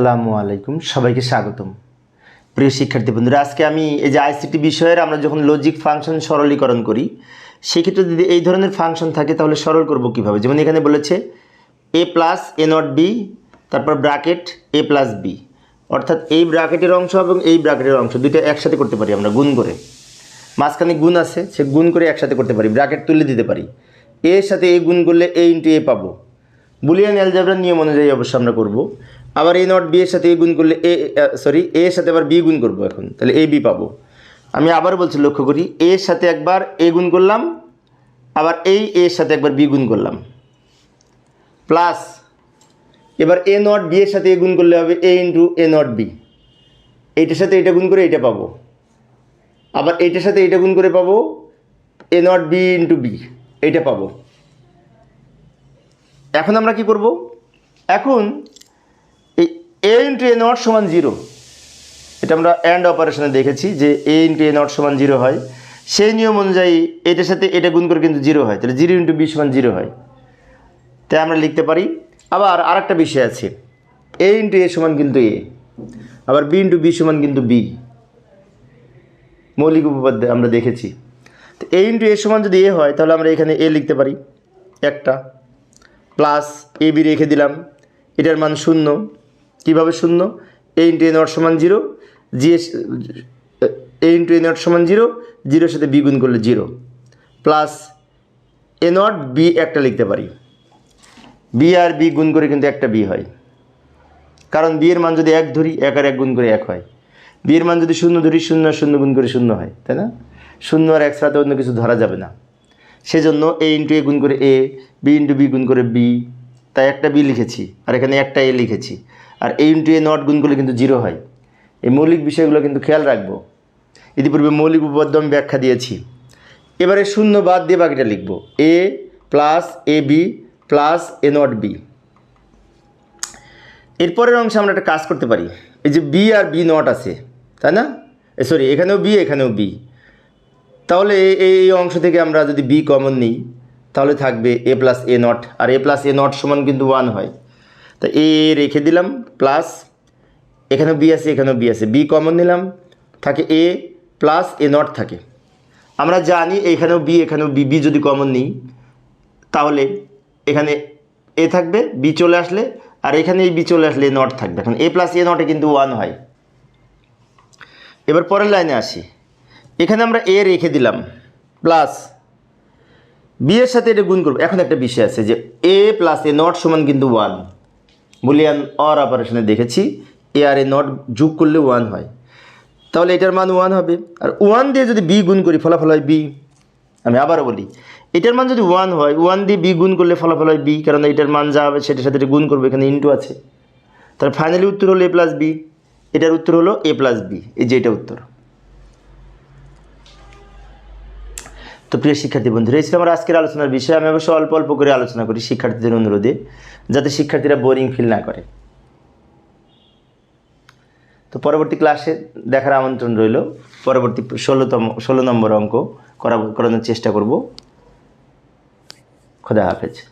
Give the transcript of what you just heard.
আসসালামু আলাইকুম, সবাইকে স্বাগতম। প্রিয় শিক্ষার্থী বন্ধুরা, আজকে আমি এই যে আইসিটি বিষয়ের আমরা যখন লজিক ফাংশন সরলীকরণ করি, সেক্ষেত্রে যদি এই ধরনের ফাংশন থাকে তাহলে সরল করব কীভাবে? যেমন এখানে বলেছে A plus A not B তারপর ব্র্যাকেট এ প্লাস বি অর্থাৎ এই ব্র্যাকেটের অংশ এবং এই ব্র্যাকেটের অংশ, দুইটা একসাথে করতে পারি আমরা, গুণ করে। মাঝখানে গুণ আছে, সে গুণ করে একসাথে করতে পারি ব্র্যাকেট তুলে দিতে পারি। এর সাথে এই গুণ করলে এ ইন্টু এ পাবো। বুলিয়ান অ্যালজাবরার নিয়ম অনুযায়ী অবশ্য আমরা করব। আবার এ নট বি এর সাথে এ গুণ করলে এ সরি এ এর সাথে আবার বি গুণ করব এখন। তাহলে এ বি পাবো। আমি আবার বলছি, লক্ষ্য করি এর সাথে একবার এ গুণ করলাম, আবার এই এর সাথে একবার বি গুণ করলাম। প্লাস এবার এ নট বি এর সাথে এ গুণ করলে হবে A into A not B এইটার সাথে এটা গুণ করে এটা পাবো। আবার এইটার সাথে এটা গুণ করে পাবো A not B into B এইটা পাবো। এখন আমরা কি করব? এখন এ ইন্টু এ নট সমান জিরো এটা আমরা অ্যান্ড অপারেশনে দেখেছি যে এ ইন্টু এ নট সমান জিরো হয়। সেই নিয়ম অনুযায়ী এটার সাথে এটা গুণ করে কিন্তু জিরো হয়। তাহলে জিরো ইন্টু বি সমান জিরো হয়। তাই আমরা লিখতে পারি। আবার আরেকটা বিষয় আছে। এ ইন্টু এ সমান কিন্তু এ আবার বি ইন্টু বি সমান কিন্তু বি মৌলিক উপপাদ্য আমরা দেখেছি। তো এ ইন্টু এ সমান যদি এ হয়, তাহলে আমরা এখানে এ লিখতে পারি। একটা। প্লাস এ বি রেখে দিলাম। এটার মান শূন্য। কীভাবে শূন্য? এ ইন্টু এ নট সমান zero G S A into A not সমান জিরো জিরোর সাথে বি গুণ করলে zero plus A not B একটা লিখতে পারি। বি আর বি গুণ করে কিন্তু একটা বি হয়। কারণ বি এর মান যদি এক ধরি, এক আর এক গুণ করে এক হয়। বি এর মান যদি শূন্য ধরি, শূন্য আর শূন্য গুণ করে শূন্য হয়, তাই না? শূন্য আর এক সাথে অন্য কিছু ধরা যাবে না। সেজন্য এ ইন্টু এ গুণ করে এ বি ইন্টু বি গুণ করে বি তাই একটা বি লিখেছি, আর এখানে একটা এ লিখেছি। আর এ ইন্টু এ নট গুণ করলে কিন্তু জিরো হয়। এই মৌলিক বিষয়গুলো কিন্তু খেয়াল রাখব। ইতিপূর্বে মৌলিক উপপাদ্য আমি ব্যাখ্যা দিয়েছি। এবারে শূন্য বাদ দিয়ে বাকিটা লিখব। A plus A B plus A not B এরপরের অংশে আমরা একটা কাজ করতে পারি। এই যে বি আর বি নট আছে, তাই না? সরি এখানেও বি এখানেও বি তাহলে এই এই অংশ থেকে আমরা যদি বি কমন নিই, তাহলে থাকবে এ প্লাস এ নট আর এ প্লাস এ নট সমান কিন্তু ওয়ান হয়। তা এ রেখে দিলাম প্লাস এখানেও বি আছে, এখানেও বি আছে। বি কমন নিলাম, থাকে এ প্লাস এ নট থাকে। আমরা জানি এখানেও বি এখানেও বি বি যদি কমন নিই, তাহলে এখানে এ থাকবে বি চলে আসলে, আর এখানে এই বি চলে আসলে এ নট থাকবে। এখন এ প্লাস এ নটে কিন্তু ওয়ান হয়। এবার পরের লাইনে আসি। এখানে আমরা এ রেখে দিলাম প্লাস বি এর সাথে এটা গুণ করব। এখন একটা বিষয় আছে যে এ প্লাস এ নট সমান কিন্তু ওয়ান বুলিয়ান অর অপারেশনে দেখেছি, এ আর এ নট যোগ করলে ওয়ান হয়। তাহলে এটার মান ওয়ান হবে। আর ওয়ান দিয়ে যদি বি গুণ করি, ফলাফল হয় বি আমি আবারও বলি, এটার মান যদি ওয়ান হয় ওয়ান দিয়ে বি গুণ করলে ফলাফল হয় বি কারণ এটার মান যা হবে, সেটার সাথে গুণ করবে, এখানে ইন্টু আছে। তাহলে ফাইনালি উত্তর হলো এ প্লাস বি এটার উত্তর হলো এ প্লাস বি এই যে এটা উত্তর। তো প্রিয় শিক্ষার্থী বন্ধুরা, এই ছিল আমার আজকের আলোচনার বিষয়। আমি অবশ্য অল্প অল্প করে আলোচনা করি শিক্ষার্থীদের অনুরোধে। যাতে শিক্ষার্থীরা বোরিং ফিল না করে। তো পরবর্তী ক্লাসে দেখার আমন্ত্রণ রইল। পরবর্তী ষোলোতম, ষোলো নম্বর অঙ্ক করা করানোর চেষ্টা করব। খোদা হাফেজ।